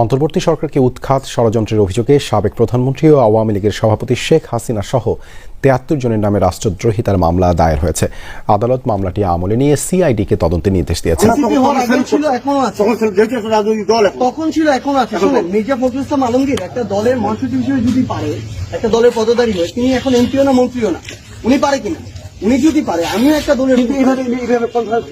অন্তর্বর্তী সরকারকে উৎখাত ষড়যন্ত্রের অভিযোগে সাবেক প্রধানমন্ত্রী ও আওয়ামী লীগের সভাপতি শেখ হাসিনা সহ তেয়াত্তর জনের নামে রাষ্ট্রদ্রোহিতার মামলা দায়ের হয়েছে। আদালত মামলাটি আমলে নিয়ে সিআইডিকে তদন্তের নির্দেশ দিয়েছে। এখনও আছে। তখন ছিল একটা এখন। তখন ছিল এখন আছে। মির্জা ফখরুল ইসলাম আলমগীর একটা দলের মহাসচিব হিসেবে যদি পারে একটা দলের পদধারী হয়ে তিনি এখন এমপিও না মন্ত্রীও না। উনি পারে কিনা? উনি যদি পারে আমিও একটা দলের কিন্তু এইভাবে এইভাবে কনফারেন্স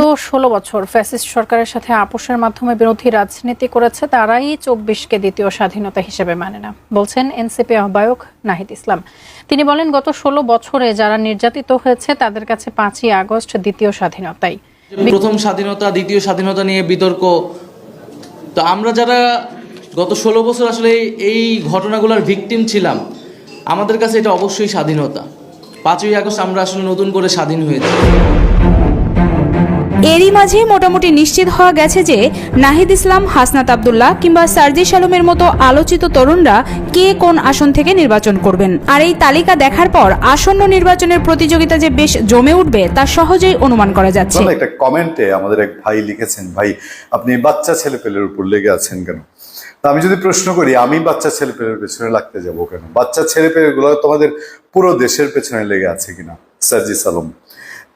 তো ষোলো বছর ফ্যাসিস্ট সরকারের সাথে আপোষের মাধ্যমে বিরোধী রাজনীতি করেছে তারাই চব্বিশকে দ্বিতীয় স্বাধীনতা হিসেবে মানে না বলছেন এনসিপি আহ্বায়ক নাহিদ ইসলাম। তিনি বলেন গত ষোলো বছরে যারা নির্যাতিত হয়েছে তাদের কাছে পাঁচই আগস্ট দ্বিতীয় স্বাধীনতাই। প্রথম স্বাধীনতা দ্বিতীয় স্বাধীনতা নিয়ে বিতর্ক। তো আমরা যারা গত ষোলো বছর আসলে এই ঘটনাগুলোর ভিকটিম ছিলাম আমাদের কাছে এটা অবশ্যই স্বাধীনতা। পাঁচই আগস্ট আমরা আসলে নতুন করে স্বাধীন হয়েছি এরই মাঝে মোটামুটি নিশ্চিত হওয়া গেছে যে নাহিদ ইসলাম হাসনাত আবদুল্লাহ কিংবা সার্জিস আলমের মতো আলোচিত তরুণরা কে কোন আসন থেকে নির্বাচন করবেন। আর এই তালিকা দেখার পর আসন্ন নির্বাচনের প্রতিযোগিতা যে বেশ জমে উঠবে তা সহজেই অনুমান করা যাচ্ছে। একটা কমেন্টে আমাদের এক ভাই লিখেছেন ভাই আপনি বাচ্চা ছেলে পেলের উপর লেগে আছেন কেন? আমি যদি প্রশ্ন করি, আমি বাচ্চা ছেলে পেলের পেছনে লাগতে যাব কেন? বাচ্চা ছেলে পেলেগুলো তোমাদের পুরো দেশের পেছনে লেগে আছে কিনা? সার্জিস আলম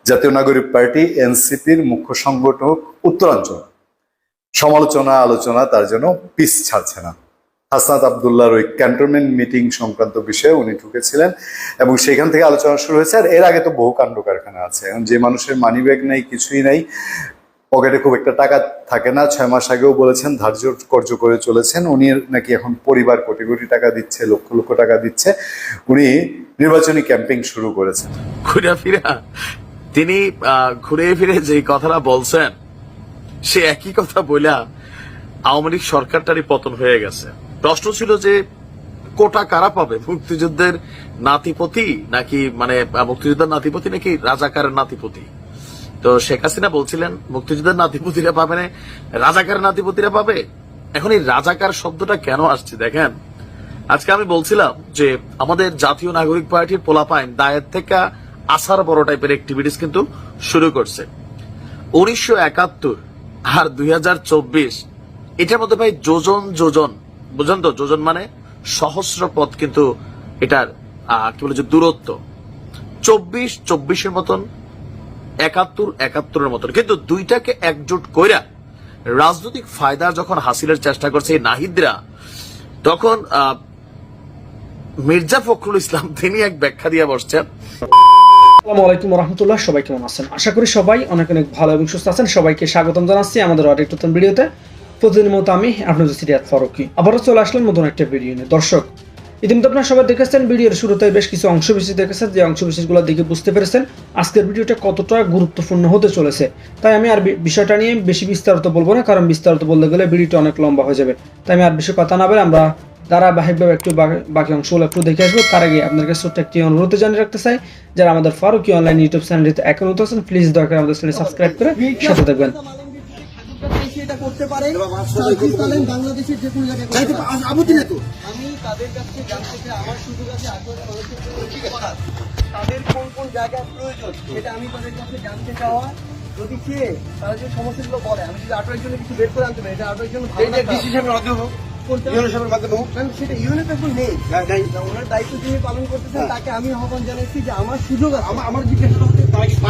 জাতীয় নাগরিক পার্টি, এনসিপির মুখ্য সংগঠক, উত্তরাঞ্চল। সমালোচনা, আলোচনা তার জন্য পিস ছাড়ছে না। হাসনাত আবদুল্লাহর ওই ক্যান্টনমেন্ট মিটিং সংক্রান্ত বিষয়ে উনি ঢুকেছিলেন এবং সেখান থেকে আলোচনা শুরু হয়েছে। আর এর আগে তো বহু কাণ্ড কারখানা আছে। এখন যে মানুষের মানি ব্যাগ নাই, কিছুই নাই পকেটে খুব একটা টাকা থাকে না। ছয় মাস আগেও বলেছেন, ধার্য কর্য করে চলেছেন। উনি নাকি এখন পরিবার কোটি কোটি টাকা দিচ্ছে, লক্ষ লক্ষ টাকা দিচ্ছে। উনি নির্বাচনী ক্যাম্পেইন শুরু করেছেন। ঘুরে তিনি ঘুরে ফিরে যে কথাটা বলছেন, সে একই কথা বইলা আওয়ামী লীগ সরকারটারই পতন হয়ে গেছে। প্রশ্ন ছিল যে, কোটা কারা পাবে? মুক্তিযুদ্ধের নাতিপতি নাকি মানে মুক্তিযুদ্ধের নাতিপতি নাকি রাজাকারের নাতিপতি? তো শেখ হাসিনা বলছিলেন, মুক্তিযুদ্ধের নাতিপতিরা পাবে না, রাজাকারের নাতিপতিরা পাবে? এখন এই রাজাকার শব্দটা কেন আসছে দেখেন? আজকে আমি বলছিলাম যে আমাদের জাতীয় নাগরিক পার্টির পোলাপাইন দায়ের থেকে আসার বড় টাইপের অ্যাক্টিভিটিস কিন্তু শুরু করছে। উনিশশো একাত্তর আর দুই হাজার চব্বিশ, এটার মধ্যে ভাই যোজন যোজন, বুঝলেন তো? যোজন মানে সহস্র পথ কিন্তু এটার কি বলে যে দূরত্ব। চব্বিশ, চব্বিশের মতন একাত্তর, একাত্তরের মতন। কিন্তু দুইটাকে একজোট কইরা রাজনৈতিক ফায়দা যখন হাসিলের চেষ্টা করছে এই নাহিদরা, তখন মির্জা ফখরুল ইসলাম, তিনি এক ব্যাখ্যা দিয়ে বসছেন। সবাই কেমন আছেন? আশা করি সবাই অনেক অনেক ভালো এবং সুস্থ আছেন। সবাইকে জানাচ্ছি আমাদের ভিডিওতে। প্রতিদিনের মতো আমি আপনাদের ফারুকি। আবারও চলে আসলাম নতুন একটা ভিডিও নিয়ে। দর্শক ইতিমধ্যে আপনারা সবাই দেখেছেন, ভিডিওর শুরুতে বেশ কিছু অংশ বিশেষ দেখেছেন। যে অংশ বিশেষগুলো দেখে বুঝতে পেরেছেন, আজকের ভিডিওটা কতটা গুরুত্বপূর্ণ হতে চলেছে। তাই আমি আর বিষয়টা নিয়ে বেশি বিস্তারিত বলব না, কারণ বিস্তারিত বলতে গেলে ভিডিওটা অনেক লম্বা হয়ে যাবে। তাই আমি আর বেশি কথা না বলে আমরা ধারাবাহিকভাবে একটু বাকি অংশগুলো একটু দেখে আসব। তার আগে আপনার কাছে ছোট্ট একটি অনুরোধ জানিয়ে রাখতে চাই, যারা আমাদের ফারুকি অনলাইন ইউটিউব চ্যানেলটিতে এখন হতে আছেন প্লিজ দয়া করে আমাদের চ্যানেল সাবস্ক্রাইব করে সাথে থাকবেন। এটা করতে পারে সার্জিস বাংলাদেশের যে কোনো জায়গায় আপত্তি নেই তো। আমি তাদের কাছে জানতে চাই আমার সুযোগ আছে। তাদের কোন কোন প্রয়োজন সেটা আমি তাদের কাছে জানতে চাওয়া। যদি সে তারা যে সমস্যাগুলো বলে আমি যদি আঠারো জন্য কিছু বের করে আনতে পারি এটা আঠারো জন ভালো এই যে না ডিসি সাহেবের মাধ্যমে হোক কোনটা? ইউনো সাহেবের মাধ্যমে হোক। কারণ সেটা ইউনিট এখন নেই। হ্যাঁ, ওনার দায়িত্ব যিনি পালন করতেছেন তাকে আমি আহ্বান জানাচ্ছি যে আমার সুযোগ আছে। আমার আমার জিজ্ঞাসা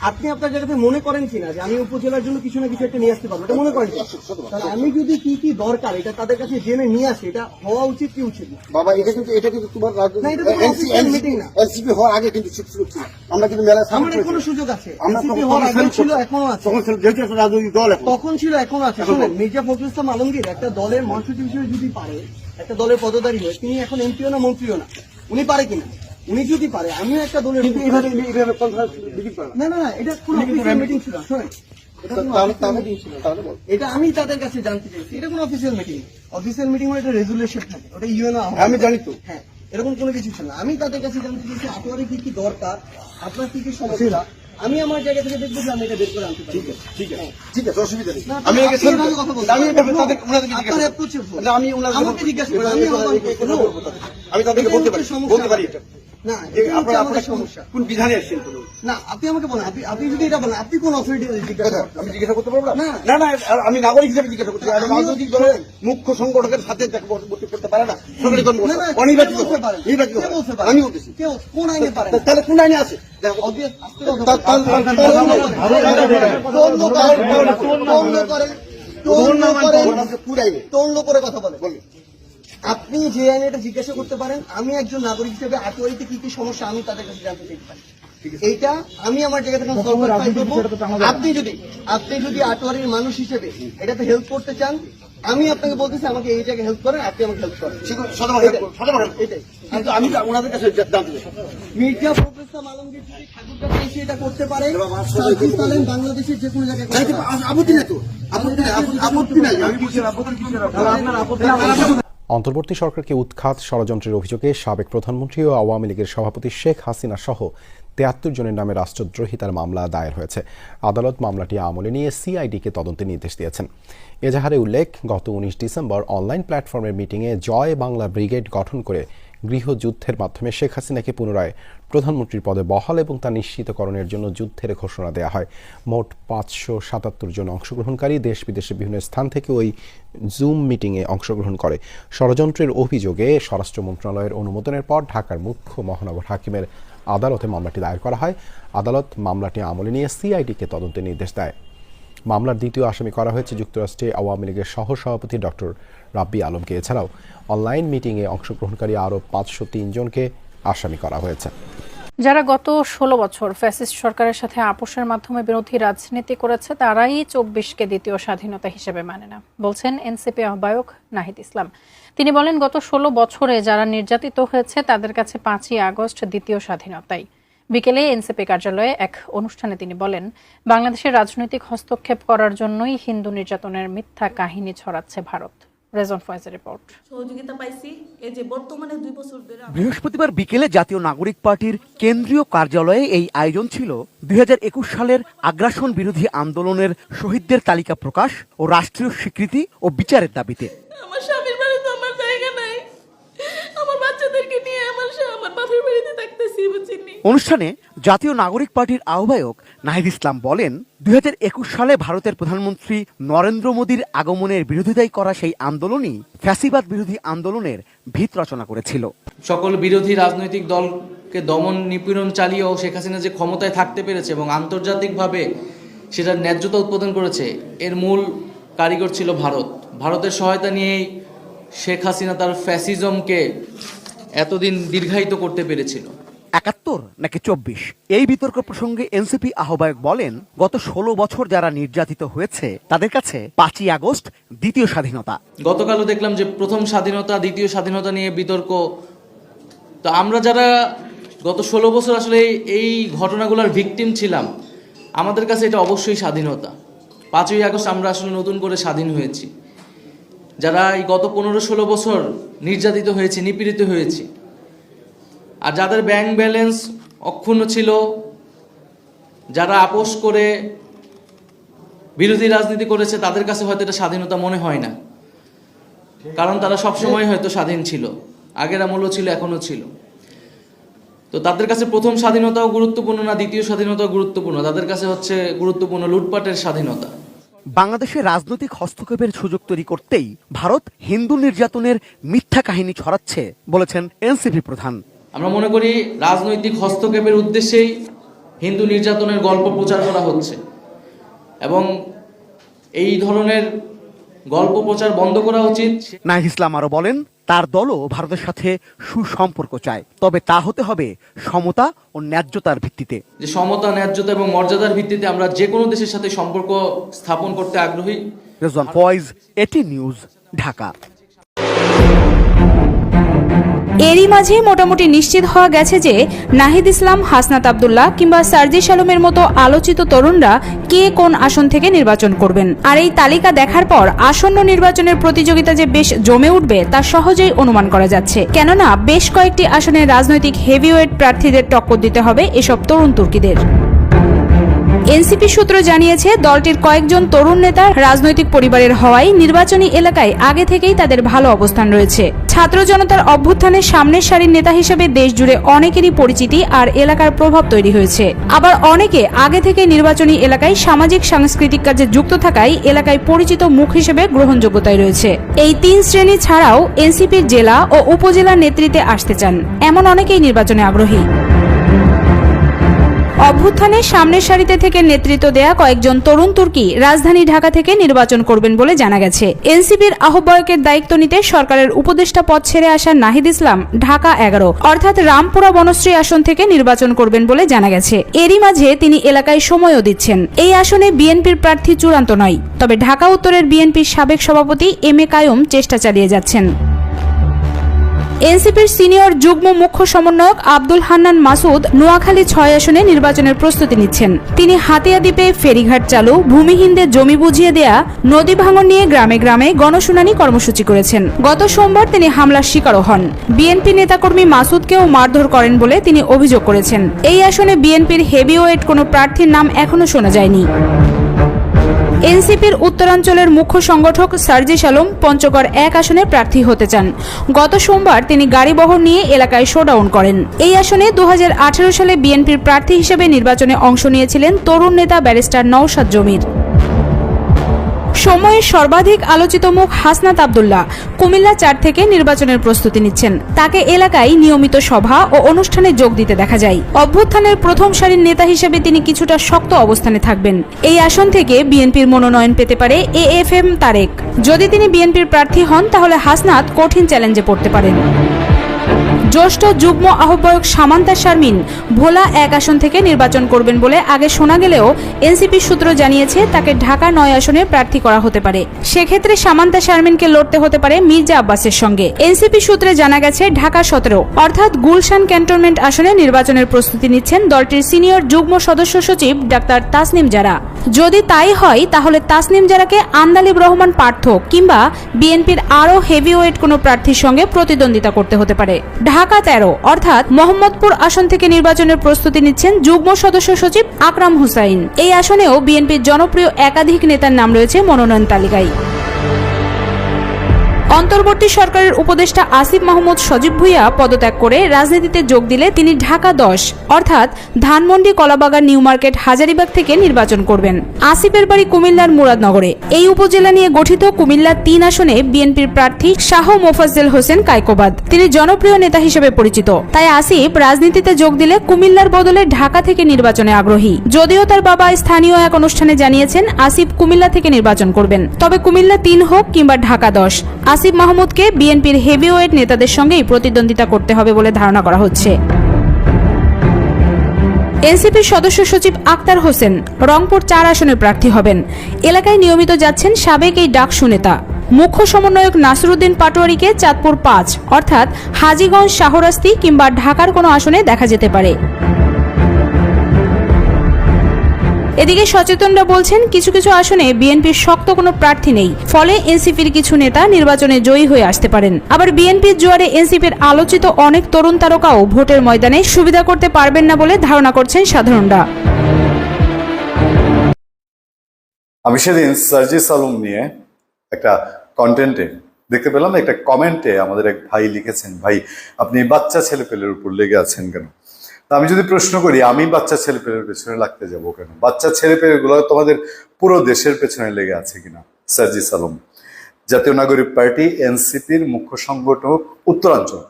আপনি আপনার জায়গাতে মনে করেন কিনা যে আমি উপজেলার জন্য কিছু না কিছু একটা নিয়ে আসতে পারব? এটা মনে করেন তাহলে আমি যদি কি কি দরকার এটা তাদের কাছে জেনে নিয়ে আসি এটা হওয়া উচিত কি উচিত বাবা এটা কিন্তু এটা কিন্তু তোমার না, এটা তো কোনো না। এনসিপি হওয়ার আগে কিন্তু সুযোগ ছিল আমরা কিন্তু আমার এখনও করেছি। সুযোগ আছে। NCP হওয়ার আগে ছিল এখনও আছে। তখন ছিল যেহেতু রাজনৈতিক দল তখন ছিল এখনও আছে। শুনেন মির্জা ফখরুল ইসলাম আলমগীর একটা দলের মহাসচিব হিসেবে যদি পারে একটা দলের পদধারী হয়ে তিনি এখন এমপিও না মন্ত্রীও না। উনি পারে কিনা? উনি যদি পারে আমিও একটা দলের করা। না না না এটা কোনো মিটিং ছিল শোনেন এটা আমি তাদের কাছে জানতে চাইছি এটা কোনো অফিসিয়াল মিটিং অফিসিয়াল মিটিং মানে রেজুলেশন থাকে ওটা ইউএনও আমি জানি তো। হ্যাঁ এরকম কোনো কিছু ছিল না। আমি তাদের কাছে জানতে চাইছি আপনার কি কি দরকার আপনার কি কি সমস্যা? আমি আমার জায়গা থেকে দেখব যে আমি এটা বের করে আনতে পারি। ঠিক আছে ঠিক আছে ঠিক আছে অসুবিধা নেই। আমি কথা আপনার আমি আমাকে জিজ্ঞাসা করুন, আমি তাদেরকে বলতে পারি বলতে পারি এটা। না যে এটা হচ্ছে আপনারা আমাদের সমস্যা কোন বিধানে আসছেন বলুন না আপনি আমাকে বলেন আপনি আপনি যদি এটা বলেন আপনি কোন অথরিটি জিজ্ঞাসা আমি জিজ্ঞাসা করতে পারব না না। না না আমি নাগরিক হিসেবে জিজ্ঞাসা আর রাজনৈতিক দলের মুখ্য সংগঠকের সাথে করতে পারে না অনির্বাচিত? নির্বাচিত? আমি বলতেছি কোন আইনে তাহলে কোন আইনে আছে করে কথা বলেন আপনি যে আইনে এটা জিজ্ঞাসা করতে পারেন আমি একজন নাগরিক হিসেবে আটোয়ারিতে কি কি সমস্যা আমি তাদের কাছে জানতে চাইতে পারি। এইটা আমি আমার জায়গা থেকে। আপনি যদি আপনি যদি আটোয়ারির মানুষ হিসেবে এটাতে হেল্প করতে চান আমি আপনাকে বলতেছি আমাকে এই জায়গায় হেল্প করেন আপনি আমাকে হেল্প করেন। কিন্তু আমি ওনাদের কাছে জানতে চাই। মির্জা প্রফেসর আলমগীর যদি ঠাকুরটা এসে এটা করতে পারে। সার্জিস বাংলাদেশের যে কোনো জায়গায় আপত্তি নেই তো। আপত্তি আপত্তি- আপত্তি নাই। আমি বলছি আপত্তি আপনার আপত্তি অন্তর্বর্তী সরকারকে উৎখাত ষড়যন্ত্রের অভিযোগে সাবেক প্রধানমন্ত্রী ও আওয়ামী লীগের সভাপতি শেখ হাসিনা সহ তেয়াত্তর জনের নামে রাষ্ট্রদ্রোহিতার মামলা দায়ের হয়েছে। আদালত মামলাটি আমলে নিয়ে সিআইডিকে তদন্তের নির্দেশ দিয়েছেন। এজাহারে উল্লেখ, গত উনিশ ডিসেম্বর অনলাইন প্ল্যাটফর্মের মিটিংয়ে জয় বাংলা ব্রিগেড গঠন করে গৃহযুদ্ধের মাধ্যমে শেখ হাসিনাকে পুনরায় প্রধানমন্ত্রীর পদে বহাল এবং তা নিশ্চিতকরণের জন্য যুদ্ধের ঘোষণা দেওয়া হয়। মোট পাঁচশো সাতাত্তর জন অংশগ্রহণকারী দেশ বিদেশে বিভিন্ন স্থান থেকে ওই জুম মিটিংয়ে অংশগ্রহণ করে। ষড়যন্ত্রের অভিযোগে স্বরাষ্ট্র মন্ত্রণালয়ের অনুমোদনের পর ঢাকার মুখ্য মহানগর হাকিমের আদালতে মামলাটি দায়ের করা হয়। আদালত মামলাটি আমলে নিয়ে সিআইডিকে তদন্তের নির্দেশ দেয়। মামলার দ্বিতীয় আসামি করা হয়েছে যুক্তরাষ্ট্রে আওয়ামী লীগের সহ সভাপতি ডক্টর রাব্বি আলমকে। এছাড়াও অনলাইন মিটিংয়ে অংশগ্রহণকারী আরও পাঁচশো জনকে আসামি করা হয়েছে। যারা গত ষোলো বছর ফ্যাসিস্ট সরকারের সাথে আপোষের মাধ্যমে বিরোধী রাজনীতি করেছে, তারাই চব্বিশকে দ্বিতীয় স্বাধীনতা হিসেবে মানে না, বলছেন এনসিপি আহ্বায়ক নাহিদ ইসলাম। তিনি বলেন, গত ষোলো বছরে যারা নির্যাতিত হয়েছে, তাদের কাছে পাঁচই আগস্ট দ্বিতীয় স্বাধীনতাই। বিকেলে এনসিপি কার্যালয়ে এক অনুষ্ঠানে তিনি বলেন, বাংলাদেশের রাজনৈতিক হস্তক্ষেপ করার জন্যই হিন্দু নির্যাতনের মিথ্যা কাহিনী ছড়াচ্ছে ভারত। রেজন ফয়েজের রিপোর্ট সহযোগিতা পাইছি। এই যে বর্তমানে দুই বছর ধরে বৃহস্পতিবার বিকেলে জাতীয় নাগরিক পার্টির কেন্দ্রীয় কার্যালয়ে এই আয়োজন ছিল। দুই হাজার একুশ সালের আগ্রাসন বিরোধী আন্দোলনের শহীদদের তালিকা প্রকাশ ও রাষ্ট্রীয় স্বীকৃতি ও বিচারের দাবিতে। আমার স্বামীর বাড়িতে আমার জায়গা নাই। আমার বাচ্চাদেরকে নিয়ে আমার আমার বাপের বাড়িতে অনুষ্ঠানে জাতীয় নাগরিক পার্টির আহ্বায়ক নাহিদ ইসলাম বলেন দুই হাজার একুশ সালে ভারতের প্রধানমন্ত্রী নরেন্দ্র মোদীর আগমনের বিরোধিতায় করা সেই আন্দোলনই ফ্যাসিবাদ বিরোধী আন্দোলনের ভিত রচনা করেছিল। সকল বিরোধী রাজনৈতিক দলকে দমন নিপীড়ন চালিয়েও শেখ হাসিনা যে ক্ষমতায় থাকতে পেরেছে এবং আন্তর্জাতিকভাবে সেটার ন্যায্যতা উৎপাদন করেছে এর মূল কারিগর ছিল ভারত। ভারতের সহায়তা নিয়েই শেখ হাসিনা তার ফ্যাসিজমকে এতদিন দীর্ঘায়িত করতে পেরেছিল। একাত্তর নাকি চব্বিশ? এই বিতর্ক প্রসঙ্গে এনসিপি আহ্বায়ক বলেন, গত ষোলো বছর যারা নির্যাতিত হয়েছে, তাদের কাছে পাঁচই আগস্ট দ্বিতীয় স্বাধীনতা। গতকালও দেখলাম যে প্রথম স্বাধীনতা, দ্বিতীয় স্বাধীনতা নিয়ে বিতর্ক। তো আমরা যারা গত ষোলো বছর আসলে এই- ঘটনাগুলোর ভিকটিম ছিলাম, আমাদের কাছে এটা অবশ্যই স্বাধীনতা। পাঁচই আগস্ট আমরা আসলে নতুন করে স্বাধীন হয়েছি। যারা এই গত পনেরো ষোলো বছর নির্যাতিত হয়েছে, নিপীড়িত হয়েছে আর যাদের ব্যাংক ব্যালেন্স অক্ষুণ্ণ ছিল, যারা আপোষ করে বিরোধী রাজনীতি করেছে, তাদের কাছে হয়তো এটা স্বাধীনতা মনে হয় না। কারণ তারা সবসময় হয়তো স্বাধীন ছিল। আগের আমলও ছিল, এখনও ছিল। তো তাদের কাছে প্রথম স্বাধীনতাও গুরুত্বপূর্ণ না, দ্বিতীয় স্বাধীনতাও গুরুত্বপূর্ণ? তাদের কাছে হচ্ছে গুরুত্বপূর্ণ লুটপাটের স্বাধীনতা। বাংলাদেশে রাজনৈতিক হস্তক্ষেপের সুযোগ তৈরি করতেই ভারত হিন্দু নির্যাতনের মিথ্যা কাহিনী ছড়াচ্ছে, বলেছেন এনসিপি প্রধান। আমরা মনে করি রাজনৈতিক হস্তক্ষেপের উদ্দেশ্যেই হিন্দু নির্যাতনের গল্প প্রচার করা হচ্ছে। এবং এই ধরনের গল্প প্রচার বন্ধ করা উচিত। নাহিদ ইসলাম আরও বলেন তার দলও ভারতের সাথে সুসম্পর্ক চায়। তবে তা হতে হবে সমতা ও ন্যায্যতার ভিত্তিতে। যে সমতা ন্যায্যতা এবং মর্যাদার ভিত্তিতে আমরা যে কোনো দেশের সাথে সম্পর্ক স্থাপন করতে আগ্রহী। রেজওয়ান ফয়েজ এটি নিউজ ঢাকা। এরই মাঝে মোটামুটি নিশ্চিত হওয়া গেছে যে নাহিদ ইসলাম, হাসনাত আবদুল্লাহ কিংবা সার্জি সালমের মতো আলোচিত তরুণরা কে কোন আসন থেকে নির্বাচন করবেন। আর এই তালিকা দেখার পর আসন্ন নির্বাচনের প্রতিযোগিতা যে বেশ জমে উঠবে তা সহজেই অনুমান করা যাচ্ছে। কেননা বেশ কয়েকটি আসনে রাজনৈতিক হেভিওয়েট প্রার্থীদের টক্কর দিতে হবে এসব তরুণ তুর্কিদের। এনসিপি সূত্র জানিয়েছে, দলটির কয়েকজন তরুণ নেতা রাজনৈতিক পরিবারের হওয়ায় নির্বাচনী এলাকায় আগে থেকেই তাদের ভালো অবস্থান রয়েছে। ছাত্র জনতার অভ্যুত্থানের সামনের সারির নেতা হিসেবে দেশ জুড়ে অনেকেরই পরিচিতি আর এলাকার প্রভাব তৈরি হয়েছে। আবার অনেকে আগে থেকে নির্বাচনী এলাকায় সামাজিক সাংস্কৃতিক কাজে যুক্ত থাকায় এলাকায় পরিচিত মুখ হিসেবে গ্রহণযোগ্যতায় রয়েছে। এই তিন শ্রেণি ছাড়াও এনসিপির জেলা ও উপজেলা নেতৃত্বে আসতে চান। এমন অনেকেই নির্বাচনে আগ্রহী। অভ্যুত্থানের সামনের সারিতে থেকে নেতৃত্ব দেয়া কয়েকজন তরুণ তুর্কি রাজধানী ঢাকা থেকে নির্বাচন করবেন বলে জানা গেছে। এনসিপির আহ্বায়কের দায়িত্ব নিতে সরকারের উপদেষ্টা পদ ছেড়ে আসা নাহিদ ইসলাম, ঢাকা এগারো, অর্থাৎ রামপুরা বনশ্রী আসন থেকে নির্বাচন করবেন বলে জানা গেছে। এরই মাঝে তিনি এলাকায় সময়ও দিচ্ছেন। এই আসনে বিএনপির প্রার্থী চূড়ান্ত নয়, তবে ঢাকা উত্তরের বিএনপির সাবেক সভাপতি এম এ কায়ুম চেষ্টা চালিয়ে যাচ্ছেন। এনসিপির সিনিয়র যুগ্ম মুখ্য সমন্বয়ক আব্দুল হান্নান মাসুদ নোয়াখালী ছয় আসনে নির্বাচনের প্রস্তুতি নিচ্ছেন। তিনি হাতিয়া দ্বীপে ফেরিঘাট চালু, ভূমিহীনদের জমি বুঝিয়ে দেয়া, নদী ভাঙন নিয়ে গ্রামে গ্রামে গণশুনানি কর্মসূচি করেছেন। গত সোমবার তিনি হামলার শিকারও হন। বিএনপি নেতাকর্মী মাসুদকেও মারধর করেন বলে তিনি অভিযোগ করেছেন। এই আসনে বিএনপির হেভিওয়েট কোনো প্রার্থীর নাম এখনও শোনা যায়নি। এনসিপির উত্তরাঞ্চলের মুখ্য সংগঠক সার্জি আলম পঞ্চগড় এক আসনে প্রার্থী হতে চান। গত সোমবার তিনি গাড়িবহর নিয়ে এলাকায় শোডাউন করেন। এই আসনে দু হাজার আঠেরো সালে বিএনপির প্রার্থী হিসেবে নির্বাচনে অংশ নিয়েছিলেন তরুণ নেতা ব্যারিস্টার নওশাদ জমির। সময়ের সর্বাধিক আলোচিত মুখ হাসনাত আবদুল্লাহ। কুমিল্লা চার থেকে নির্বাচনের প্রস্তুতি নিচ্ছেন। তাকে এলাকায় নিয়মিত সভা ও অনুষ্ঠানে যোগ দিতে দেখা যায়। অভ্যুত্থানের প্রথম সারির নেতা হিসেবে তিনি কিছুটা শক্ত অবস্থানে থাকবেন। এই আসন থেকে বিএনপির মনোনয়ন পেতে পারে এ এফ এম তারেক। যদি তিনি বিএনপির প্রার্থী হন, তাহলে হাসনাত কঠিন চ্যালেঞ্জে পড়তে পারেন। জ্যেষ্ঠ যুগ্ম আহ্বায়ক সামান্তা শারমিন ভোলা এক আসন থেকে নির্বাচন করবেন বলে আগে শোনা গেলেও এনসিপি সূত্র জানিয়েছে তাকে ঢাকা নয় আসনে প্রার্থী করা হতে পারে। সেক্ষেত্রে সামান্তা শারমিনকে লড়তে হতে পারে মির্জা আব্বাসের সঙ্গে। এনসিপি সূত্রে জানা গেছে, ঢাকা সতেরো। অর্থাৎ গুলশান ক্যান্টনমেন্ট আসনে নির্বাচনের প্রস্তুতি নিচ্ছেন দলটির সিনিয়র যুগ্ম সদস্য সচিব ডাক্তার তাসনিম জারা। যদি তাই হয়, তাহলে তাসনিম জারাকে আন্দালিব রহমান পার্থ কিংবা বিএনপির আরও হেভিওয়েট কোনো প্রার্থীর সঙ্গে প্রতিদ্বন্দ্বিতা করতে হতে পারে। ঢাকা তেরো, অর্থাৎ মোহাম্মদপুর আসন থেকে নির্বাচনের প্রস্তুতি নিচ্ছেন যুগ্ম সদস্য সচিব আকরাম হুসাইন। এই আসনেও বিএনপির জনপ্রিয় একাধিক নেতার নাম রয়েছে মনোনয়ন তালিকায়। অন্তর্বর্তী সরকারের উপদেষ্টা আসিফ মাহমুদ সজীব ভুইয়া পদত্যাগ করে রাজনীতিতে যোগ দিলে তিনি ঢাকা দশ, অর্থাৎ ধানমন্ডি, কলাবাগান, নিউ মার্কেট, হাজারিবাগ থেকে নির্বাচন করবেন। আসিফের বাড়ি কুমিল্লার মুরাদনগরে। এই উপজেলা নিয়ে গঠিত কুমিল্লা তিন আসনে বিএনপির প্রার্থী শাহ মোফাজ্জেল হোসেন কাইকোবাদ তিনি জনপ্রিয় নেতা হিসেবে পরিচিত। তাই আসিফ রাজনীতিতে যোগ দিলে কুমিল্লার বদলে ঢাকা থেকে নির্বাচনে আগ্রহী। যদিও তার বাবা স্থানীয় এক অনুষ্ঠানে জানিয়েছেন, আসিফ কুমিল্লা থেকে নির্বাচন করবেন। তবে কুমিল্লা তিন হোক কিংবা ঢাকা দশ, আসিফ মাহমুদকে বিএনপির হেভিওয়েট নেতাদের সঙ্গেই প্রতিদ্বন্দ্বিতা করতে হবে বলে ধারণা করা হচ্ছে। এনসিপির সদস্য সচিব আক্তার হোসেন রংপুর চার আসনের প্রার্থী হবেন। এলাকায় নিয়মিত যাচ্ছেন সাবেক এই ডাকসু নেতা। মুখ্য সমন্বয়ক নাসরুদ্দিন পাটোয়ারিকে চাঁদপুর পাঁচ, অর্থাৎ হাজীগঞ্জ, শাহরাস্তি কিংবা ঢাকার কোনো আসনে দেখা যেতে পারে। এদিকে সচেতনরা বলছেন, কিছু কিছু আসনে বিএনপির শক্ত কোনো প্রার্থী নেই। ফলে এনসিপির কিছু নেতা নির্বাচনে জয়ী হয়ে আসতে পারেন। আবার বিএনপির জোয়ারে এনসিপির আলোচিত অনেক তরুণ তারকাও ভোটের ময়দানে সুবিধা করতে পারবেন না বলে ধারণা করছেন সাধারণরা। আমি সেদিন সার্জি সালুম নিয়ে একটা কন্টেন্টে দেখতে পেলাম, একটা কমেন্টে আমাদের এক ভাই লিখেছেন, ভাই, আপনি বাচ্চা ছেলেপেলের উপর লেগে আছেন কেন? আমি যদি প্রশ্ন করি, আমি বাচ্চা ছেলেপেলের পেছনে লাগতে যাব কেন? বাচ্চা ছেলেপেলেগুলো তোমাদের পুরো দেশের পেছনে লেগে আছে কিনা? সার্জিস সালম, জাতীয় নাগরিক পার্টি, এনসিপির মুখ্য সংগঠক, উত্তরাঞ্চল।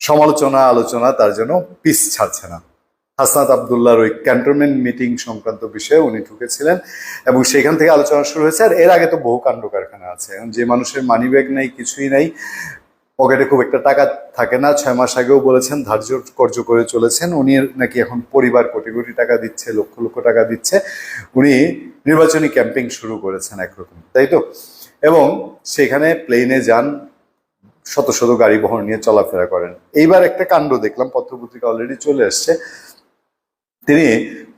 সমালোচনা, আলোচনা, তার জন্য পিস ছাড়ছে না। হাসনাত আবদুল্লাহর ওই ক্যান্টনমেন্ট মিটিং সংক্রান্ত বিষয়ে উনি ঢুকেছিলেন এবং সেখান থেকে আলোচনা শুরু হয়েছে। আর এর আগে তো বহু কাণ্ড কারখানা আছে। যে মানুষের মানি ব্যাগ নেই, কিছুই নেই পকেটে খুব একটা টাকা থাকে না। ছয় মাস আগেও বলেছেন, ধার্য কর্য করে চলেছেন। উনি নাকি এখন পরিবার কোটি কোটি টাকা দিচ্ছে, লক্ষ লক্ষ টাকা দিচ্ছে। উনি নির্বাচনী ক্যাম্পেইন শুরু করেছেন একরকম, তাই তো? এবং সেখানে প্লেনে যান, শত শত গাড়ি বহর নিয়ে চলাফেরা করেন। এইবার একটা কাণ্ড দেখলাম, পত্রপত্রিকা অলরেডি চলে এসছে। তিনি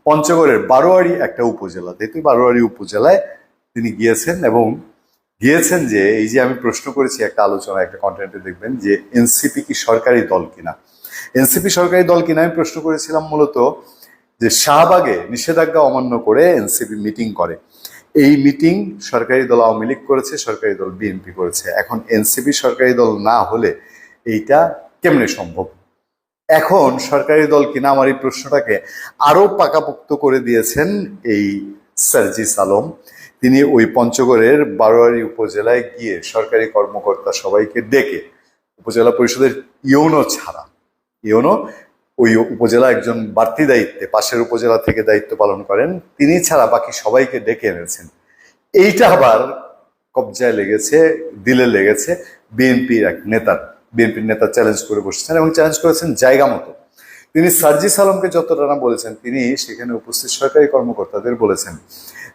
পঞ্চগড়ের বারোয়ারি একটা উপজেলা, যেহেতু বারোয়ারি উপজেলায় তিনি গিয়েছেন এবং গিয়েছেন যে, এই যে আমি প্রশ্ন করেছি একটা আলোচনা একটা কন্টেন্টে দেখবেন যে এনসিপি কি সরকারি দল কিনা? এনসিপি সরকারি দল কিনা? আমি প্রশ্ন করেছিলাম মূলত যে, শাহবাগে নিষেধাজ্ঞা অমান্য করে এনসিপি মিটিং করে। এই মিটিং সরকারি দল আওয়ামী লীগ করেছে, সরকারি দল বিএনপি করেছে। এখন এনসিপি সরকারি দল না হলে এইটা কেমনে সম্ভব? এখন সরকারি দল কিনা আমার এই প্রশ্নটাকে আরও পাকাপোক্ত করে দিয়েছেন এই সার্জিস আলম। তিনি ওই পঞ্চগড়ের বারোয়ারি উপজেলায় গিয়ে সরকারি কর্মকর্তা সবাইকে ডেকে উপজেলা পরিষদের ইউনো ছাড়া। ইউনো ওই উপজেলা একজন বাড়তি দায়িত্বে, পাশের উপজেলা থেকে দায়িত্ব পালন করেন, তিনি ছাড়া বাকি সবাইকে ডেকে এনেছেন। এইটা আবার কবজায় লেগেছে, দিলে লেগেছে বিএনপির এক নেতার বিএনপির নেতা চ্যালেঞ্জ করে বসেছেন এবং চ্যালেঞ্জ করেছেন জায়গা মতো। তিনি সার্জিস আলমকে যতটা না বলেছেন, তিনি সেখানে উপস্থিত সরকারি কর্মকর্তাদের বলেছেন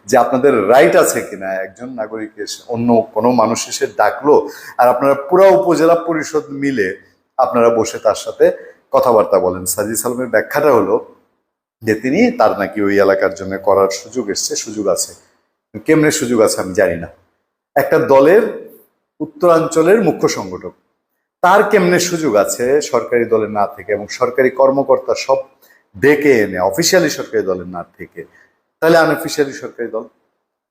যে আপনাদের রাইট আছে কিনা, একজন নাগরিক এসে, অন্য কোনো মানুষ এসে ডাকলো, আর আপনারা পুরো উপজেলা পরিষদ মিলে আপনারা বসে তার সাথে কথাবার্তা বলেন। সার্জিস আলমের ব্যাখ্যাটা হলো যে তিনি তার নাকি ওই এলাকার জন্য করার সুযোগ এসছে, সুযোগ আছে। কেমনে সুযোগ আছে আমি জানি না। একটা দলের উত্তরাঞ্চলের মুখ্য সংগঠক, তার কেমনে সুযোগ আছে সরকারি দলের না থেকে, এবং সরকারি কর্মকর্তা সব ডেকে এনে অফিসিয়ালি সরকারি দলের না থেকে তাহলে আনঅফিসিয়ালি সরকারি দল।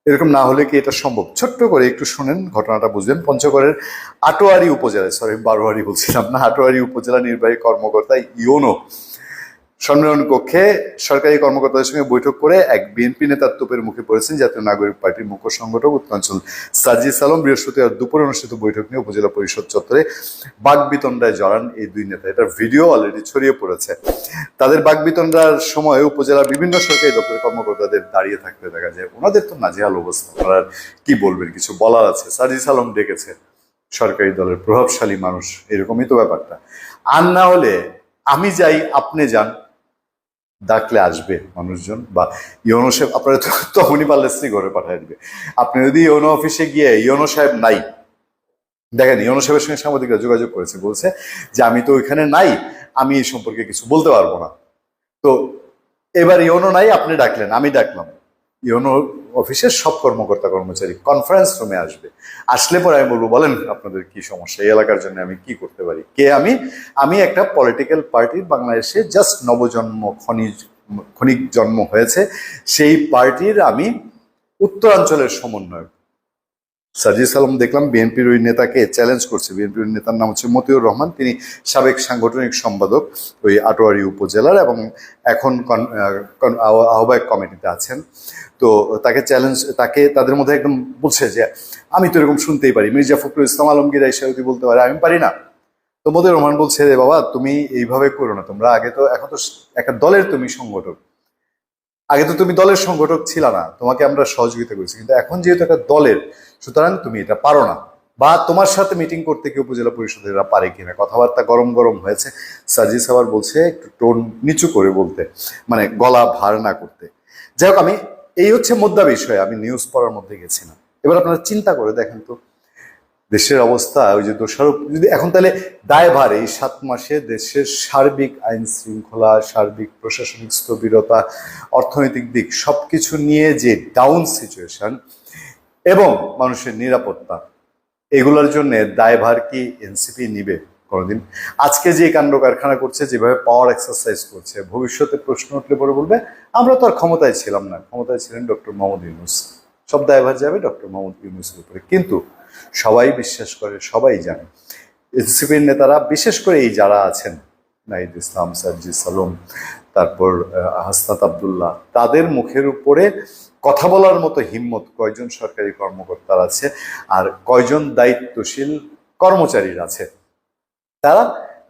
এরকম না হলে কি এটা সম্ভব? ছোট্ট করে একটু শুনেন, ঘটনাটা বুঝবেন। পঞ্চগড়ের আটোয়ারি উপজেলায় সরি বারোয়ারি বলছিলাম না, আটোয়ারি উপজেলা নির্বাহী কর্মকর্তা ইউনো সম্মেলন কক্ষে সরকারি কর্মকর্তাদের সঙ্গে বৈঠক করে এক বিএনপি নেতার তোপের মুখে পড়েছেন জাতীয় নাগরিক পার্টির মুখ্য সংগঠক উত্তরাঞ্চল সাজিদ সালম। বৃহস্পতিবার দুপুরে অনুষ্ঠিত বৈঠক নিয়ে উপজেলা পরিষদ চত্বরে বাগবিতণ্ডায় জড়ান এই দুই নেতা। এটার ভিডিও অলরেডি ছড়িয়ে পড়েছে। তাদের বাগবিতণ্ডার সময় উপজেলার বিভিন্ন সরকারি দপ্তরের কর্মকর্তাদের দাঁড়িয়ে থাকতে দেখা যায়। ওনাদের তো নাজেহাল অবস্থা। ওনারা কি বলবেন? কিছু বলার আছে? সাজিদ সালম ডেকেছে। সরকারি দলের প্রভাবশালী মানুষ। এরকমই তো ব্যাপারটা। আর না হলে আমি যাই, আপনি যান। ডাকলে আসবে মানুষজন বা ইউনো সাহেব, আপনারা তখনই পারলে ঘরে পাঠিয়ে দিবে। আপনি যদি ইউনো অফিসে গিয়ে ইউনো সাহেব নাই, দেখেন ইয়নো সাহেবের সঙ্গে সাংবাদিকরা যোগাযোগ করেছে, বলছে যে আমি তো ওইখানে নাই, আমি এই সম্পর্কে কিছু বলতে পারব না। তো এবার ইউনো নাই, আপনি ডাকলেন, আমি ডাকলাম। ইউনো অফিসের সব কর্মকর্তা কর্মচারী কনফারেন্স রুমে আসবে। আসলে পরে আমি বলব, বলেন আপনাদের কি সমস্যা? এই এলাকার জন্য আমি কি করতে পারি? কে আমি? আমি একটা পলিটিক্যাল পার্টির বাংলাদেশে জাস্ট নবজন্ম, খনিজ ক্ষণিক জন্ম হয়েছে। সেই পার্টির আমি উত্তরাঞ্চলের সমন্বয়ক। সাজিদ আলম দেখলাম, বিএনপির ওই নেতাকে চ্যালেঞ্জ করছে। বিএনপির ওই নেতার নাম হচ্ছে মতিউর রহমান, তিনি সাবেক সাংগঠনিক সম্পাদক ওই আটোয়ারি উপজেলার এবং এখন আহ্বায়ক কমিটিতে আছেন। তো তাকে চ্যালেঞ্জ তাকে, তাদের মধ্যে একদম বলছে যে, আমি তো এরকম শুনতেই পারি। মির্জা ফখরুল ইসলাম আলমগীর যদি বলতে পারে, আমি পারি না। তো মতিউর রহমান বলছে, রে বাবা, তুমি এইভাবে করো না। তোমরা আগে তো, এখন তো একটা দলের তুমি সংগঠক। আগে তো তুমি দলের সংগঠক ছিল না, তোমাকে আমরা সহযোগিতা করেছি। কিন্তু এখন যেহেতু একটা দলের, সুতরাং তুমি এটা পারো না। বা তোমার সাথে মিটিং করতে কি উপজেলা পরিষদেরা পারে কিনা? কথাবার্তা গরম গরম হয়েছে। সাজিদ সাবার বলছে একটু টোন নিচু করে বলতে মানে গলা ভার না করতে। যাই হোক, আমি, এই হচ্ছে মুদ্রা বিষয়, আমি নিউজ পড়ার মধ্যে গেছি না এবার আপনারা চিন্তা করে দেখেন তো দেশের অবস্থা, ওই যে দোষারোপ, যদি এখন তাহলে দায়ভার এই সাত মাসে দেশের সার্বিক আইন শৃঙ্খলা, সার্বিক প্রশাসনিক স্থবিরতা, অর্থনৈতিক দিক সবকিছু নিয়ে যে ডাউন সিচুয়েশন এবং মানুষের নিরাপত্তা, এগুলোর জন্য দায়ভার কি এনসিপি নিবে কোনোদিন? আজকে যে কাণ্ড কারখানা করছে, যেভাবে পাওয়ার এক্সারসাইজ করছে, ভবিষ্যতে প্রশ্ন উঠলে পরে বলবে, আমরা তো আর ক্ষমতায় ছিলাম না। ক্ষমতায় ছিলেন ডক্টর মোহাম্মদ ইউনুস। সব দায়ভার যাবে ডক্টর মোহাম্মদ ইউনুসের উপরে। কিন্তু সবাই বিশ্বাস করে, সবাই জানে। এনসিপির নেতারা, বিশেষ করে এই যারা আছেন, নাহিদ ইসলাম সার্জি সালম, তারপর হাসনাত আবদুল্লাহ, তাদের মুখের উপরে কথা বলার মতো হিম্মত কয়জন সরকারি কর্মকর্তার আছে আর কয়জন দায়িত্বশীল কর্মচারীর আছে, তারা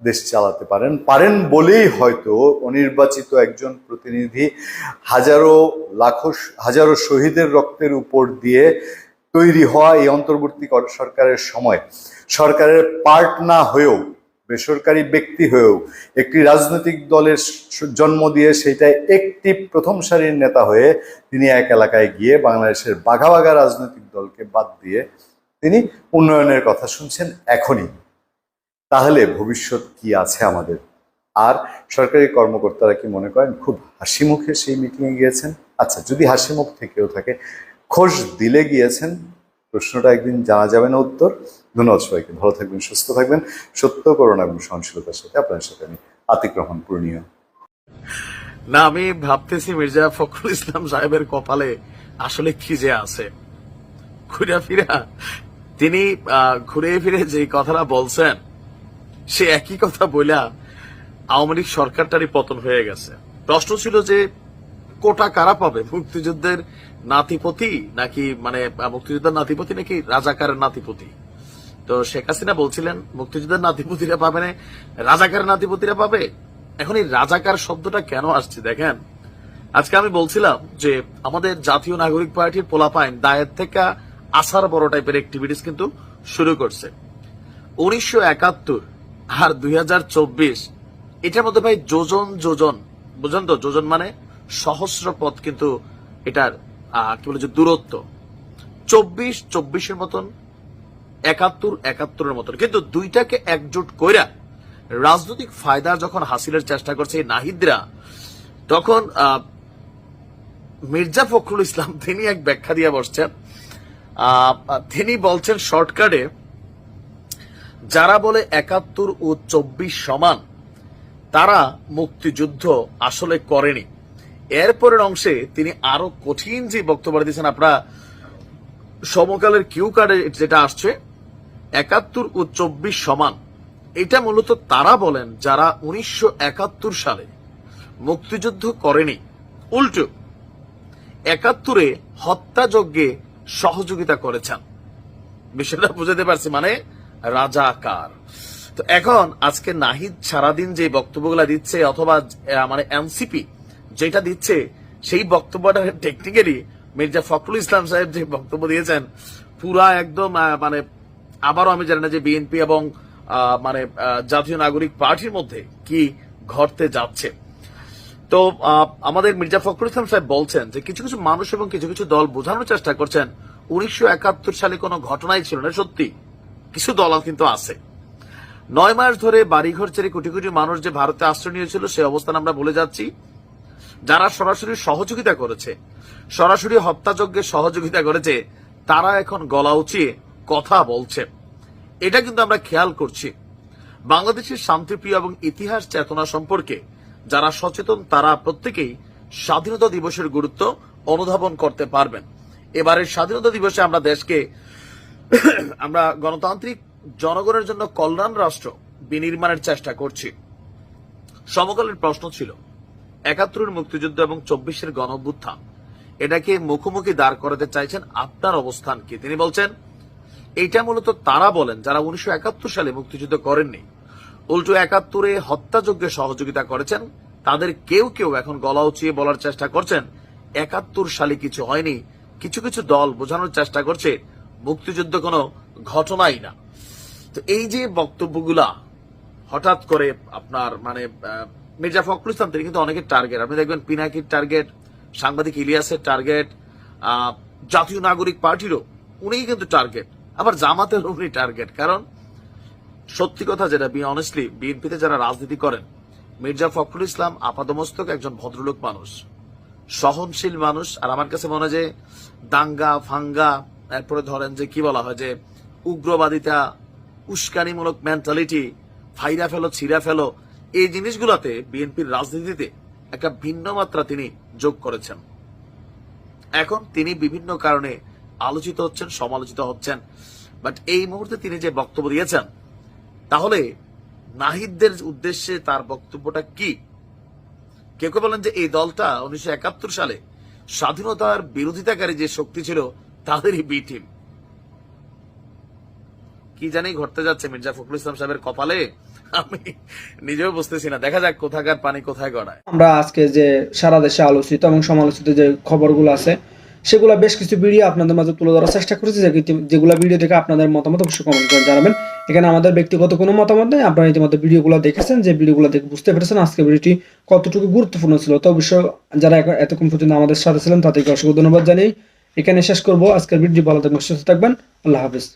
দেশ চালাতে পারেন। পারেন বলেই হয়তো অনির্বাচিত একজন প্রতিনিধি হাজারো লাখো হাজারো শহীদের রক্তের উপর দিয়ে তৈরি হওয়া এই অন্তর্বর্তী কর- সরকারের সময়। সরকারের পার্ট না হয়েও, বেসরকারি ব্যক্তি হয়েও, একটি রাজনৈতিক দলের জন্ম দিয়ে সেটাই একটি প্রথম সারির নেতা হয়ে তিনি এক এলাকায় গিয়ে বাংলাদেশের বাঘা বাঘা রাজনৈতিক দলকে বাদ দিয়ে তিনি উন্নয়নের কথা শুনছেন এখনই। তাহলে ভবিষ্যৎ কি আছে আমাদের? আর সরকারি কর্মকর্তারা কি মনে করেন? খুব হাসি মুখে সেই মিটিংয়ে গিয়েছেন? আচ্ছা যদি হাসি মুখ থেকেও থাকে খোঁজ দিলে গিয়েছেন। প্রশ্নটা একদিন জানা যাবে না উত্তর। ধন্যবাদ সবাইকে। ভালো থাকবেন, সুস্থ থাকবেন। সত্য করোনা এবং সহনশীলতার সাথে আপনার সাথে আমি আতিক রহমান পূর্ণিয়া। না, আমি ভাবতেছি মির্জা ফখরুল ইসলাম সাহেবের কপালে আসলে কি যে আছে। ঘুরা ফিরা, তিনি ঘুরে ফিরে যে কথাটা বলছেন, সে একই কথা বইলা আওয়ামী লীগ সরকারটারই পতন হয়ে গেছে। প্রশ্ন ছিল যে কোটা কারা পাবে? মুক্তিযুদ্ধের নাতিপতি নাকি মানে মুক্তিযুদ্ধের নাতিপতি নাকি রাজাকারের নাতিপতি? তো শেখ হাসিনা বলছিলেন, মুক্তিযুদ্ধের নাতিপতিরা পাবে না, রাজাকারের নাতিপতিরা পাবে? এখন এই রাজাকার শব্দটা কেন আসছে দেখেন? আজকে আমি বলছিলাম যে আমাদের জাতীয় নাগরিক পার্টির পোলাপাইন দায়ের থেকে আসার বড় টাইপের অ্যাক্টিভিটিস কিন্তু শুরু করছে। উনিশশো একাত্তর আর দুই হাজার চব্বিশ, এটার মধ্যে ভাই যোজন যোজন, বুঝলেন তো? যোজন মানে সহস্র পথ কিন্তু এটার কি বলে যে দূরত্ব। চব্বিশ, চব্বিশের মতন, একাত্তর, একাত্তরের মতন। কিন্তু দুইটাকে একজোট কইরা রাজনৈতিক ফায়দা যখন হাসিলের চেষ্টা করছে নাহিদরা, তখন মির্জা ফখরুল ইসলাম, তিনি এক ব্যাখ্যা দিয়ে বসছেন। তিনি বলছেন শর্টকাটে, যারা বলে একাত্তর ও চব্বিশ সমান, তারা মুক্তিযুদ্ধ আসলে করেনি। এরপরের অংশে তিনি আরও কঠিন যে বক্তব্য দিয়েছেন, আপনারা সমকালের কিউ কার্ডে যেটা আসছে, একাত্তর ও চব্বিশ সমান। এটা মূলত তারা বলেন যারা উনিশশো একাত্তর সালে মুক্তিযুদ্ধ করেনি। উল্টো, একাত্তরে হত্যাযজ্ঞে সহযোগিতা করেছেন। বিষয়টা বুঝাতে পারছি মানে রাজাকার তো এখন আজকে নাহিদ সারাদিন যে বক্তব্যগুলো দিচ্ছে, অথবা মানে এনসিপি যেটা দিচ্ছে সেই বক্তব্যটা টেকনিক্যালি মির্জা ফখরুল ইসলাম সাহেব যে বক্তব্য দিয়েছেন, পুরা একদম মানে আবারও আমি জানি না যে বিএনপি এবং মানে জাতীয় নাগরিক পার্টির মধ্যে কি ঘটতে যাচ্ছে। তো আমাদের মির্জা ফখরুল ইসলাম সাহেব বলছেন যে কিছু কিছু মানুষ এবং কিছু কিছু দল বোঝানোর চেষ্টা করছেন, উনিশশো একাত্তর সালে কোনো ঘটনাই ছিল না, সত্যি। কিছু দল কিন্তু আছে। নয় মাস ধরে বাড়িঘর ছেড়ে কোটি কোটি মানুষ যে ভারতে আশ্রয় নিয়েছিল, সে অবস্থান আমরা বলে যাচ্ছি। যারা সরাসরি সহযোগিতা করেছে, সরাসরি হত্যাযজ্ঞে সহযোগিতা করেছে, তারা এখন গলা উঁচিয়ে কথা বলছে। এটা কিন্তু আমরা খেয়াল করছি। বাংলাদেশের শান্তিপ্রিয় এবং ইতিহাস চেতনা সম্পর্কে যারা সচেতন, তারা প্রত্যেকেই স্বাধীনতা দিবসের গুরুত্ব অনুধাবন করতে পারবেন। এবারের স্বাধীনতা দিবসে আমরা দেশকে আমরা গণতান্ত্রিক জনগণের জন্য কল্যাণ রাষ্ট্র বিনির্মাণের চেষ্টা করছি। সমকালীন প্রশ্ন ছিল একাত্তরের মুক্তিযুদ্ধ এবং চব্বিশের গণ এটাকে মুখোমুখি দাঁড় করাতে চাইছেন আপনার অবস্থান কি? তিনি বলছেন, এইটা মূলত তারা বলেন যারা উনিশশো একাত্তর সালে মুক্তিযুদ্ধ করেননি। উল্টো একাত্তরে হত্যাযজ্ঞে সহযোগিতা করেছেন। তাদের কেউ কেউ এখন গলা উঁচিয়ে বলার চেষ্টা করছেন, একাত্তর সালে কিছু হয়নি, কিছু কিছু দল বোঝানোর চেষ্টা করছে, মুক্তিযুদ্ধ কোনো ঘটনাই না। তো এই যে বক্তব্যগুলা হঠাৎ করে আপনার মানে মির্জা ফখরুল ইসলাম, তিনি কিন্তু অনেকের টার্গেট আপনি দেখবেন পিনাকির টার্গেট সাংবাদিক ইলিয়াসের টার্গেট জাতীয় নাগরিক পার্টিরও উনিই কিন্তু টার্গেট আবার জামাতের উনি টার্গেট কারণ সত্যি কথা যেটা বি অনেস্টলি বিএনপিতে যারা রাজনীতি করেন, মির্জা ফখরুল ইসলাম আপাদমস্তক একজন ভদ্রলোক মানুষ, সহনশীল মানুষ। আর আমার কাছে মনে হয় যে দাঙ্গা, ফাঙ্গা, এরপরে ধরেন যে কি বলা হয় যে উগ্রবাদিতা, উস্কানিমূলক মেন্টালিটি ফাইরা ফেলো, ছিঁড়া ফেলো এই জিনিসগুলোতে বিএনপির রাজনীতিতে একটা ভিন্ন মাত্রা তিনি যোগ করেছেন। এখন তিনি বিভিন্ন কারণে আলোচিত হচ্ছেন, সমালোচিত হচ্ছেন। বাট এই মুহূর্তে তিনি যে বক্তব্য দিয়েছেন, তাহলে নাহিদদের উদ্দেশ্যে তার বক্তব্যটা কি? কেউ কেউ বলেন যে এই দলটা উনিশশো একাত্তর সালে স্বাধীনতার বিরোধিতাকারী যে শক্তি ছিল, তাদেরই বি টিম কি জানি ঘটতে যাচ্ছে মির্জা ফখরুল ইসলাম সাহেবের কপালে? আমি নিজেও বুঝতেছি না। দেখা যাক কোথাকার পানি কোথায় গড়ায়। আমরা আজকে যে সারা দেশে আলোচিত এবং সমালোচিত যে খবরগুলো আছে, সেগুলো বেশ কিছু ভিডিও আপনাদের মাঝে তুলে ধরার চেষ্টা করেছি। যেগুলো ভিডিও থেকে আপনাদের মতামত অবশ্যই কমেন্ট করে জানাবেন। এখানে আমাদের ব্যক্তিগত কোনো মতামত নেই। আপনারা ইতিমধ্যে ভিডিওগুলো দেখেছেন। যে ভিডিওগুলো দেখে বুঝতে পেরেছেন আজকে ভিডিওটি কতটুকু গুরুত্বপূর্ণ ছিল। তো অবশ্য যারা এতক্ষণ পর্যন্ত আমাদের সাথে ছিলেন, তাদেরকে অসংখ্য ধন্যবাদ জানিয়ে এখানে শেষ করব। আজকের ভিডিও ভালো থাকবেন, সুস্থ থাকবেন। আল্লাহ হাফিজ।